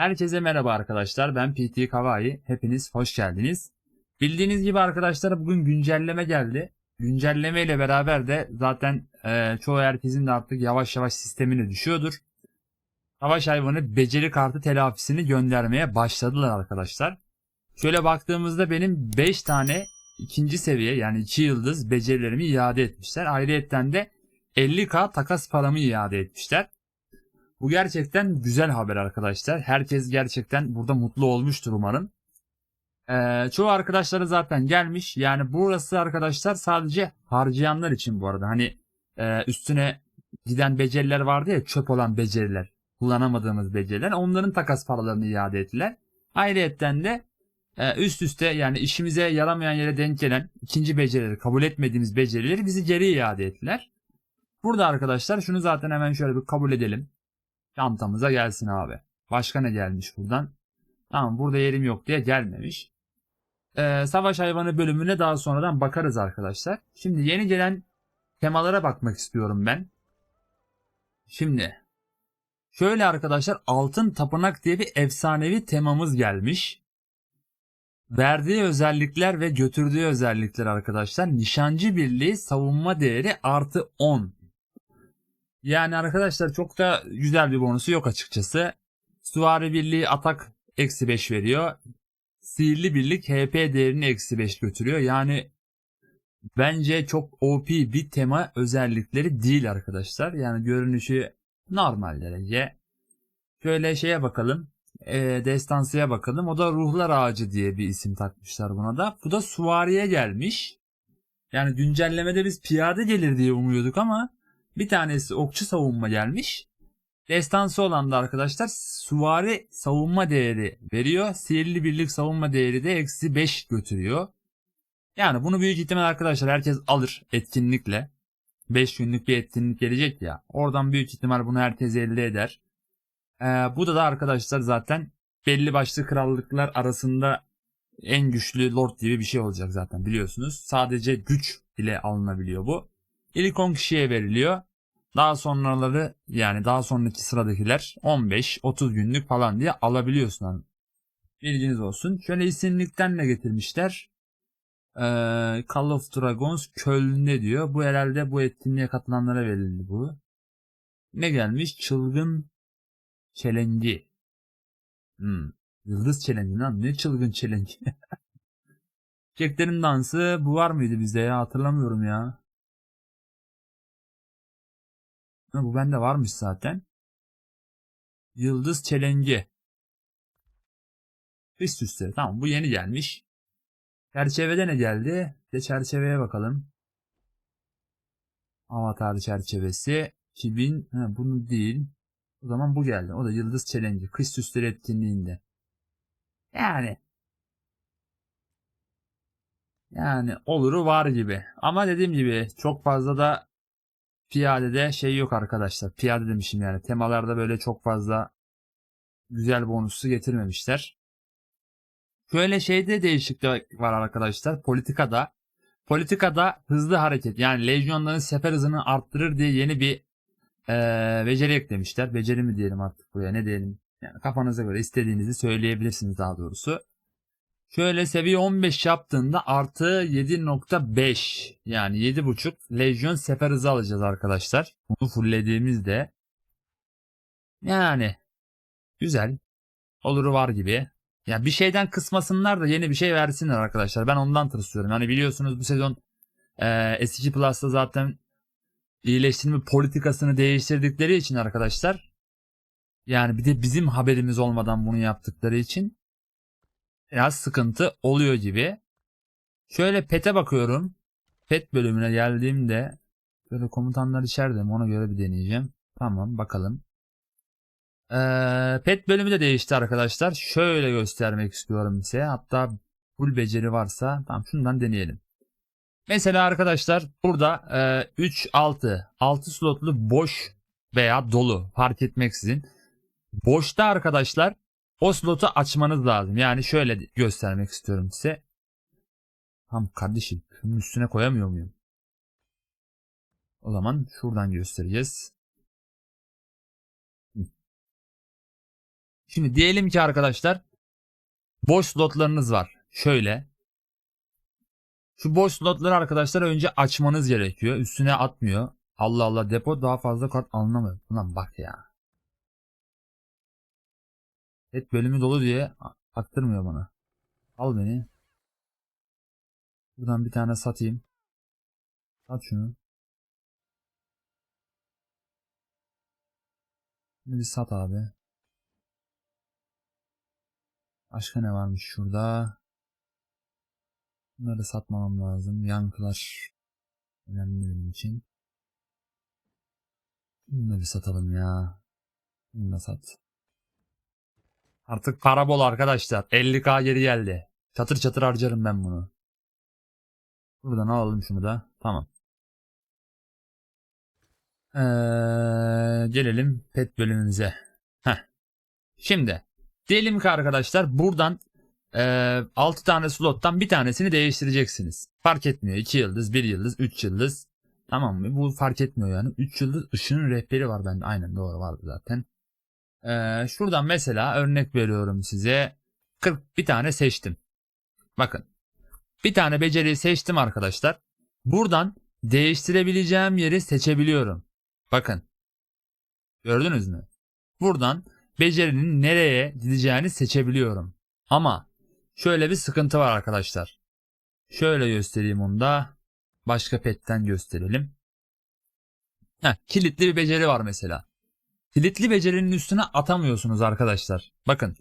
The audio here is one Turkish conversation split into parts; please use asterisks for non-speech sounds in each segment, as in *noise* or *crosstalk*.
Herkese merhaba arkadaşlar. Ben PT Kawai. Hepiniz hoş geldiniz. Bildiğiniz gibi arkadaşlar bugün güncelleme geldi. Güncelleme ile beraber de zaten e, çoğu herkesin de artık yavaş yavaş sistemine düşüyordur. Savaş hayvanı beceri kartı telafisini göndermeye başladılar arkadaşlar. Şöyle baktığımızda benim 5 tane ikinci seviye yani 2 yıldız becerilerimi iade etmişler. Ayrıyetten de 50k takas paramı iade etmişler. Bu gerçekten güzel haber arkadaşlar. Herkes gerçekten burada mutlu olmuştur umarım. Ee, çoğu arkadaşları zaten gelmiş. Yani burası arkadaşlar sadece harcayanlar için bu arada. Hani e, üstüne giden beceriler vardı ya çöp olan beceriler. Kullanamadığımız beceriler. Onların takas paralarını iade ettiler. Ayrıyetten de e, üst üste yani işimize yaramayan yere denk gelen ikinci becerileri kabul etmediğimiz becerileri bizi geri iade ettiler. Burada arkadaşlar şunu zaten hemen şöyle bir kabul edelim. Çantamıza gelsin abi. Başka ne gelmiş buradan? Tamam burada yerim yok diye gelmemiş. Ee, savaş hayvanı bölümüne daha sonradan bakarız arkadaşlar. Şimdi yeni gelen temalara bakmak istiyorum ben. Şimdi şöyle arkadaşlar altın tapınak diye bir efsanevi temamız gelmiş. Verdiği özellikler ve götürdüğü özellikler arkadaşlar nişancı birliği savunma değeri artı 10. Yani arkadaşlar çok da güzel bir bonusu yok açıkçası. Süvari birliği atak eksi 5 veriyor. Sihirli birlik HP değerini eksi 5 götürüyor. Yani bence çok OP bir tema özellikleri değil arkadaşlar. Yani görünüşü normal derece. Şöyle şeye bakalım. E, destansıya bakalım. O da ruhlar ağacı diye bir isim takmışlar buna da. Bu da suvariye gelmiş. Yani güncellemede biz piyade gelir diye umuyorduk ama bir tanesi okçu savunma gelmiş. Destansı olan da arkadaşlar suvari savunma değeri veriyor. Sihirli birlik savunma değeri de eksi 5 götürüyor. Yani bunu büyük ihtimal arkadaşlar herkes alır etkinlikle. 5 günlük bir etkinlik gelecek ya. Oradan büyük ihtimal bunu herkes elde eder. Ee, bu da da arkadaşlar zaten belli başlı krallıklar arasında en güçlü lord gibi bir şey olacak zaten biliyorsunuz. Sadece güç ile alınabiliyor bu. İlk 10 kişiye veriliyor. Daha sonraları yani daha sonraki sıradakiler 15-30 günlük falan diye alabiliyorsun. Bilginiz olsun. Şöyle isimlikten ne getirmişler? Ee, Call of Dragons Köln'de diyor. Bu herhalde bu etkinliğe katılanlara verildi bu. Ne gelmiş? Çılgın çelengi. Hmm. Yıldız çelengi lan. Ne çılgın çelengi? *laughs* Jack'lerin dansı bu var mıydı bizde ya? Hatırlamıyorum ya. Ha, bu bende varmış zaten. Yıldız çelengi. Üst üste. Tamam bu yeni gelmiş. Çerçevede ne geldi? De çerçeveye bakalım. Avatar çerçevesi. 2000. Ha, bunu değil. O zaman bu geldi. O da Yıldız Çelengi. Kış süsleri etkinliğinde. Yani. Yani oluru var gibi. Ama dediğim gibi çok fazla da piyadede şey yok arkadaşlar. Piyade demişim yani. Temalarda böyle çok fazla güzel bonusu getirmemişler. Şöyle şeyde değişiklik var arkadaşlar. Politikada. Politikada hızlı hareket yani lejyonların sefer hızını arttırır diye yeni bir ee, beceri eklemişler. Beceri mi diyelim artık buraya ne diyelim. Yani kafanıza göre istediğinizi söyleyebilirsiniz daha doğrusu. Şöyle seviye 15 yaptığında artı 7.5 yani 7.5 lejyon sefer hızı alacağız arkadaşlar. Bunu fulllediğimizde yani güzel oluru var gibi. Ya bir şeyden kısmasınlar da yeni bir şey versinler arkadaşlar. Ben ondan tırsıyorum. Hani biliyorsunuz bu sezon e, SG Plus'ta zaten iyileştirme politikasını değiştirdikleri için arkadaşlar yani bir de bizim haberimiz olmadan bunu yaptıkları için biraz sıkıntı oluyor gibi. Şöyle pet'e bakıyorum. Pet bölümüne geldiğimde böyle komutanlar içeride mi ona göre bir deneyeceğim. Tamam bakalım. Ee, pet bölümü de değişti arkadaşlar. Şöyle göstermek istiyorum size. Hatta full beceri varsa tamam şundan deneyelim. Mesela arkadaşlar burada e, 3 6 6 slotlu boş veya dolu fark etmeksizin. Boşta arkadaşlar o slotu açmanız lazım. Yani şöyle göstermek istiyorum size. Tam kardeşim şunun üstüne koyamıyor muyum? O zaman şuradan göstereceğiz. Şimdi diyelim ki arkadaşlar boş slotlarınız var. Şöyle. Şu boş slotları arkadaşlar önce açmanız gerekiyor. Üstüne atmıyor. Allah Allah depo daha fazla kart alınamıyor. Ulan bak ya. Et bölümü dolu diye aktırmıyor bana. Al beni. Buradan bir tane satayım. Sat şunu. Şimdi bir sat abi. Başka ne varmış şurada? Bunları satmamam lazım. Yankılar önemli benim için. Bir satalım ya. Bunu da sat. Artık para bol arkadaşlar. 50k geri geldi. Çatır çatır harcarım ben bunu. Buradan alalım şunu da. Tamam. Ee, gelelim pet bölümümüze. Heh. Şimdi diyelim ki arkadaşlar buradan e, 6 tane slottan bir tanesini değiştireceksiniz. Fark etmiyor. 2 yıldız, 1 yıldız, 3 yıldız. Tamam mı? Bu fark etmiyor yani. 3 yıldız ışının rehberi var bende. Aynen doğru vardı zaten. Ee, şuradan mesela örnek veriyorum size. 40 bir tane seçtim. Bakın. Bir tane beceriyi seçtim arkadaşlar. Buradan değiştirebileceğim yeri seçebiliyorum. Bakın. Gördünüz mü? Buradan becerinin nereye gideceğini seçebiliyorum. Ama şöyle bir sıkıntı var arkadaşlar. Şöyle göstereyim onu da. Başka petten gösterelim. Heh, kilitli bir beceri var mesela. Kilitli becerinin üstüne atamıyorsunuz arkadaşlar. Bakın.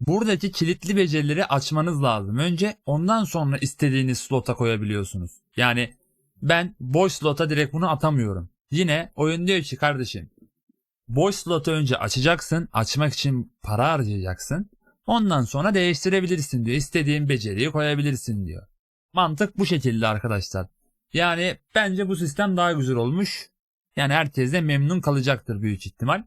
Buradaki kilitli becerileri açmanız lazım. Önce ondan sonra istediğiniz slota koyabiliyorsunuz. Yani ben boş slota direkt bunu atamıyorum. Yine oyun diyor ki kardeşim boş slotu önce açacaksın. Açmak için para harcayacaksın. Ondan sonra değiştirebilirsin diyor. İstediğin beceriyi koyabilirsin diyor. Mantık bu şekilde arkadaşlar. Yani bence bu sistem daha güzel olmuş. Yani herkes de memnun kalacaktır büyük ihtimal.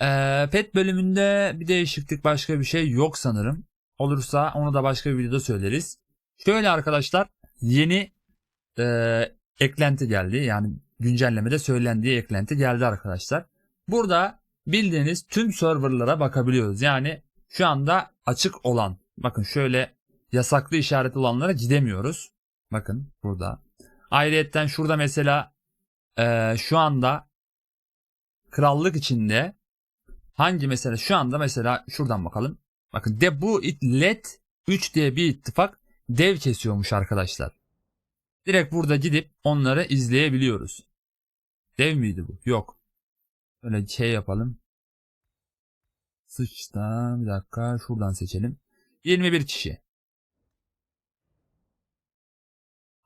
Ee, pet bölümünde bir değişiklik başka bir şey yok sanırım. Olursa onu da başka bir videoda söyleriz. Şöyle arkadaşlar yeni e, eklenti geldi. Yani güncellemede söylendiği eklenti geldi arkadaşlar. Burada bildiğiniz tüm serverlara bakabiliyoruz. Yani şu anda açık olan bakın şöyle yasaklı işaret olanlara gidemiyoruz. Bakın burada. Ayrıyetten şurada mesela e, şu anda krallık içinde hangi mesela şu anda mesela şuradan bakalım. Bakın de bu led 3 diye bir ittifak dev kesiyormuş arkadaşlar. Direkt burada gidip onları izleyebiliyoruz. Dev miydi bu? Yok. Böyle şey yapalım. Sıçta bir dakika şuradan seçelim. 21 kişi.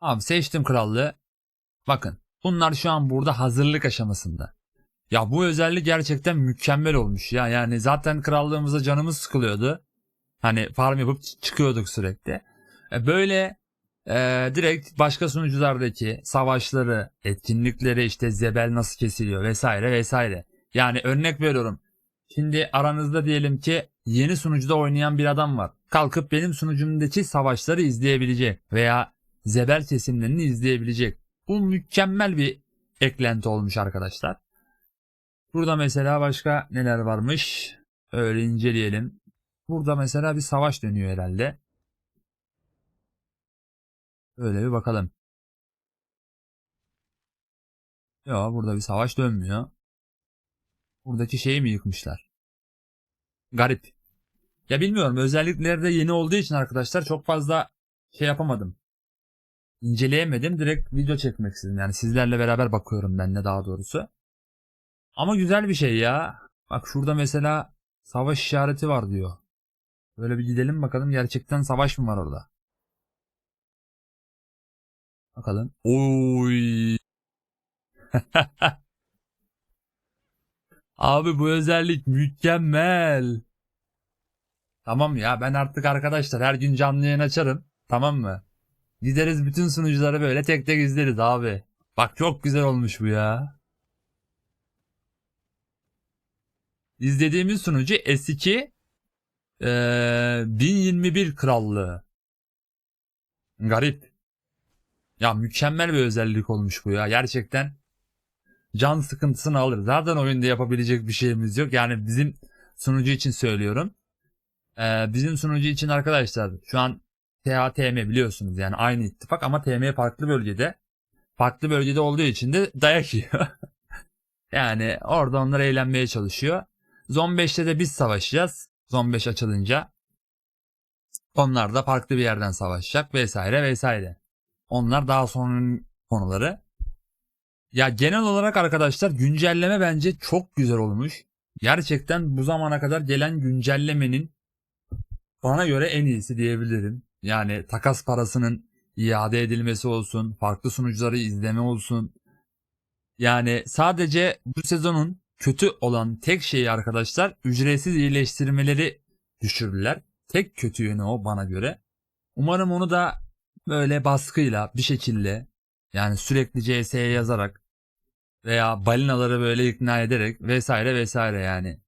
Abi seçtim krallığı. Bakın bunlar şu an burada hazırlık aşamasında. Ya bu özellik gerçekten mükemmel olmuş ya. Yani zaten krallığımızda canımız sıkılıyordu. Hani farm yapıp çıkıyorduk sürekli. E böyle e, direkt başka sunuculardaki savaşları, etkinlikleri işte zebel nasıl kesiliyor vesaire vesaire. Yani örnek veriyorum. Şimdi aranızda diyelim ki yeni sunucuda oynayan bir adam var. Kalkıp benim sunucumdaki savaşları izleyebilecek veya zebel kesimlerini izleyebilecek. Bu mükemmel bir eklenti olmuş arkadaşlar. Burada mesela başka neler varmış? Öyle inceleyelim. Burada mesela bir savaş dönüyor herhalde. Öyle bir bakalım. Yok burada bir savaş dönmüyor. Buradaki şeyi mi yıkmışlar? Garip. Ya bilmiyorum özellikleri de yeni olduğu için arkadaşlar çok fazla şey yapamadım. İnceleyemedim. Direkt video çekmek istedim. Yani sizlerle beraber bakıyorum ben de daha doğrusu. Ama güzel bir şey ya. Bak şurada mesela savaş işareti var diyor. Böyle bir gidelim bakalım gerçekten savaş mı var orada? Bakalım. Oy. *laughs* Abi bu özellik mükemmel. Tamam ya ben artık arkadaşlar her gün canlı yayın açarım. Tamam mı? Gideriz bütün sunucuları böyle tek tek izleriz abi. Bak çok güzel olmuş bu ya. İzlediğimiz sunucu S2 ee, 1021 krallığı. Garip. Ya mükemmel bir özellik olmuş bu ya. Gerçekten can sıkıntısını alır. Zaten oyunda yapabilecek bir şeyimiz yok. Yani bizim sunucu için söylüyorum. Ee, bizim sunucu için arkadaşlar şu an THTM biliyorsunuz yani aynı ittifak ama TM farklı bölgede. Farklı bölgede olduğu için de dayak yiyor. *laughs* yani orada onlar eğlenmeye çalışıyor. Zon 5'te de biz savaşacağız. Zon 5 açılınca. Onlar da farklı bir yerden savaşacak vesaire vesaire. Onlar daha sonra konuları. Ya genel olarak arkadaşlar güncelleme bence çok güzel olmuş. Gerçekten bu zamana kadar gelen güncellemenin bana göre en iyisi diyebilirim. Yani takas parasının iade edilmesi olsun, farklı sunucuları izleme olsun. Yani sadece bu sezonun kötü olan tek şeyi arkadaşlar ücretsiz iyileştirmeleri düşürdüler. Tek kötü yönü o bana göre. Umarım onu da böyle baskıyla bir şekilde yani sürekli CS'ye yazarak veya balinaları böyle ikna ederek vesaire vesaire yani.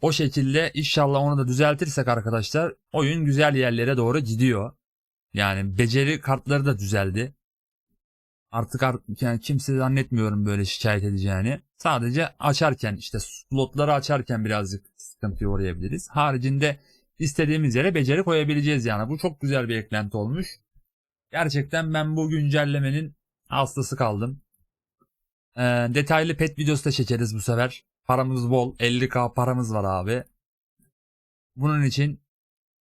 O şekilde inşallah onu da düzeltirsek arkadaşlar oyun güzel yerlere doğru gidiyor. Yani beceri kartları da düzeldi. Artık yani kimse zannetmiyorum böyle şikayet edeceğini. Sadece açarken işte slotları açarken birazcık sıkıntı uğrayabiliriz. Haricinde istediğimiz yere beceri koyabileceğiz yani. Bu çok güzel bir eklenti olmuş. Gerçekten ben bu güncellemenin hastası kaldım. Ee, detaylı pet videosu da çekeriz bu sefer. Paramız bol. 50k paramız var abi. Bunun için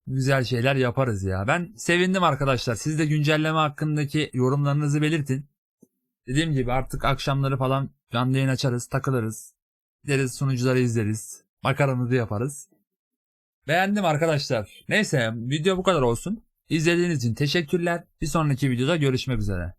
güzel şeyler yaparız ya. Ben sevindim arkadaşlar. Siz de güncelleme hakkındaki yorumlarınızı belirtin. Dediğim gibi artık akşamları falan canlı yayın açarız, takılırız. Gideriz sunucuları izleriz. Makaramızı yaparız. Beğendim arkadaşlar. Neyse video bu kadar olsun. İzlediğiniz için teşekkürler. Bir sonraki videoda görüşmek üzere.